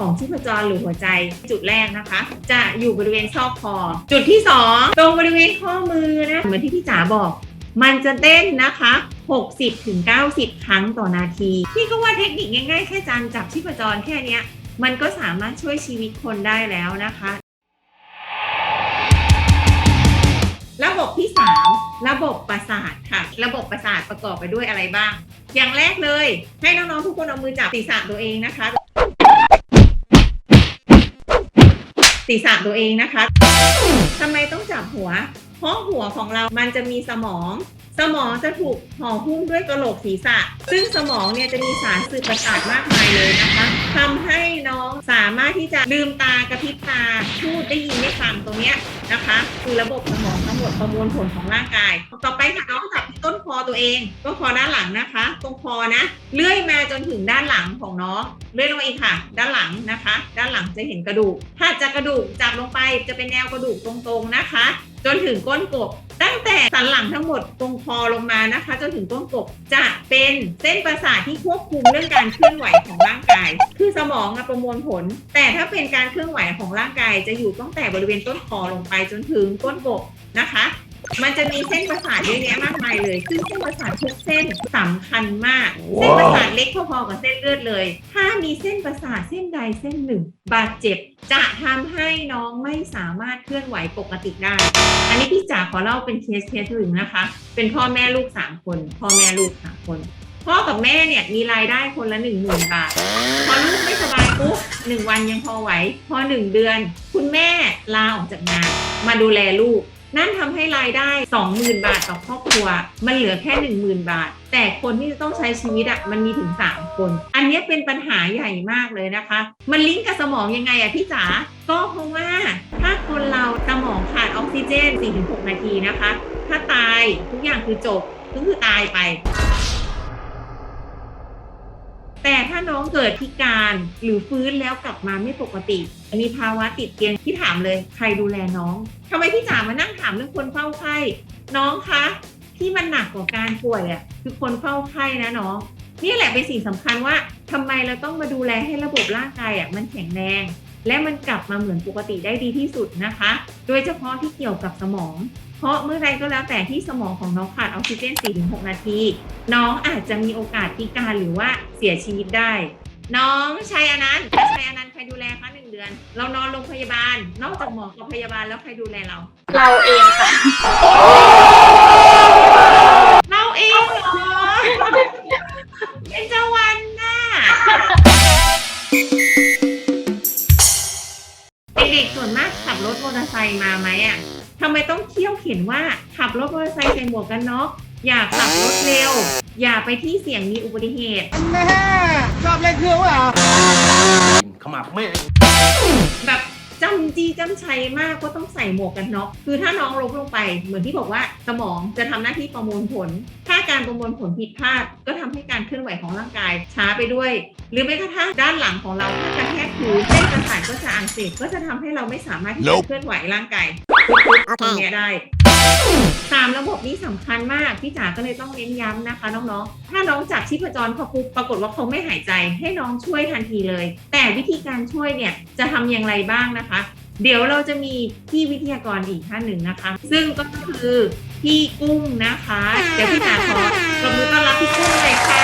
ของชีพจรหรือหัวใจจุดแรกนะคะ จะอยู่บริเวณซอกคอ จุดที่สองตรงบริเวณข้อมือนะเหมือนที่พี่จ๋าบอก มันจะเต้นนะคะ 60ถึง90ครั้งต่อนาทีพี่ก็ว่าเทคนิคง่ายๆ แค่จานจับชีพจรแค่นี้มันก็สามารถช่วยชีวิตคนได้แล้วนะคะ ระบบที่ 3 ระบบประสาทค่ะ ระบบประสาทประกอบไปด้วยอะไรบ้าง อย่างแรกเลย ให้น้องๆทุกคนเอามือจับศีรษะตัวเองนะคะ ศีรษะตัวเองนะคะทำไมต้องจับหัว เพราะหัวของเรามันจะมีสมอง สมองจะถูกห่อหุ้มด้วยกระโหลกศีรษะ ซึ่งสมองเนี่ยจะมีสารสื่อประสาทมากมายเลยนะคะทำให้น้องสามารถที่จะลืมตากระพริบตา ดได้ยินได้ฟังตรงเนี้ยนะคะ คือระบบสมองทั้งหมดประมวลผลของร่างกาย ต่อไปค่ะน้องจับต้นคอตัวเองต้นคอด้านหลังนะคะ ตรงคอนะเลื่อยมาจนถึงด้านหลังของน้องเลื่อยลงมาอีกค่ะ ด้านหลังนะคะ ด้านหลังจะเห็นกระดูกถ้าจะกระดูกจับลงไปจะเป็นแนวกระดูกตรงๆนะคะ จนถึงก้นกบ ตั้งแต่สันหลังทั้งหมดตรงคอลงมานะคะจนถึงต้นกบจะเป็นเส้นประสาทที่ควบคุมเรื่องการเคลื่อนไหวของร่างกาย คือสมองอะประมวลผล แต่ถ้าเป็นการเคลื่อนไหวของร่างกายจะอยู่ตั้งแต่บริเวณต้นคอลงไปจนถึงก้นกบนะคะ มันจะมีเส้นประสาทเยอะแยะมากมายเลย ซึ่งเส้นประสาททุกเส้นสำคัญมาก เส้นประสาทเล็กพอๆกับเส้นเลือดเลย ถ้ามีเส้นประสาทเส้นใดเส้นหนึ่ง บาดเจ็บจะทำให้น้องไม่สามารถเคลื่อนไหวปกติได้ อันนี้พี่จ๋าขอเล่าเป็นเคสเคสหนึ่งนะคะ เป็นพ่อแม่ลูกสามคน พ่อแม่ลูกสามคนพ่อกับแม่เนี่ยมีรายได้คนละหนึ่งหมื่นบาท พอลูกไม่สบายปุ๊บหนึ่งวันยังพอไหว พอหนึ่งเดือน คุณแม่ลาออกจากงาน มาดูแลลูก นั่นทำให้รายได้ 20,000 บาทต่อครอบครัว มันเหลือแค่ 10,000 บาท แต่คนที่จะต้องใช้ชีวิตอะมันมีถึง 3 คน อันเนี้ยเป็นปัญหาใหญ่มากเลยนะคะ มันลิงก์กับสมองยังไงอะพี่จ๋าก็เพราะว่าถ้าคนเราสมองขาดออกซิเจน 4-6 นาทีนะคะ ถ้าตายทุกอย่างคือจบก็คือตายไป แต่ถ้าน้องเกิดพิการหรือฟื้นแล้วกลับมาไม่ปกติ มีภาวะติดเตียงที่ถามเลย ใครดูแลน้องทำไมพี่จ๋ามานั่งถามเรื่องคนเฝ้าไข้น้องคะ ที่มันหนักกว่าการป่วยอะคือคนเฝ้าไข้นะน้องนี่แหละเป็นสิ่งสำคัญว่าทำไมเราต้องมาดูแลให้ระบบร่างกายอะมันแข็งแรง และมันกลับมาเหมือนปกติได้ดีที่สุดนะคะ โดยเฉพาะที่เกี่ยวกับสมอง เพราะเมื่อใดก็แล้วแต่ที่สมองของน้องขาดออกซิเจน 4-6 นาที น้องอาจจะมีโอกาสพิการหรือว่าเสียชีวิตได้ น้องชัยอนันต์ถ้าชัยอนันต์ใครดูแลคะหนึ่งเดือน เรานอนโรงพยาบาล นอกจากหมอกับพยาบาลแล้วใครดูแลเรา เราเองค่ะ เราเองเหรอเป็นเจ้าวันน่ะเด็กๆส่วนมากขับรถมอเตอร์ไซค์มาไหมอะ ทำไมต้องเที่ยวเขียนว่าขับรถมอเตอร์ไซค์ใส่หมวกกันน็อกอย่าขับรถเร็ว อย่าไปที่เสี่ยงมีอุบัติเหตุ แม่ชอบเล่นเครื่องวะขมับแม่งแบบจำจีจำชัยมากก็ต้องใส่หมวกกันน็อกคือถ้าน้องล้มลงไป เหมือนที่บอกว่าสมองจะทำหน้าที่ประมวลผล ถ้าการประมวลผลผิดพลาด ก็ทำให้การเคลื่อนไหวของร่างกายช้าไปด้วย หรือแม้กระทั่งด้านหลังของเราถ้ากระแทกพื้นเส้นประสาทก็จะอักเสบก็จะทำให้เราไม่สามารถที่จะ Nope เคลื่อนไหวร่างกาย ได้สามระบบนี้สำคัญมาก พี่จ๋าก็เลยต้องเน้นย้ำนะคะน้องๆ ถ้าน้องจับชีพจรเอาปุ๊บปรากฏว่าเขาไม่หายใจ ให้น้องช่วยทันทีเลย แต่วิธีการช่วยเนี่ยจะทำอย่างไรบ้างนะคะ เดี๋ยวเราจะมีพี่วิทยากรอีกท่านหนึ่งนะคะ ซึ่งก็คือพี่กุ้งนะคะ เดี๋ยวพี่จ๋าขอรบมือต้อนรับพี่กุ้งเลยค่ะ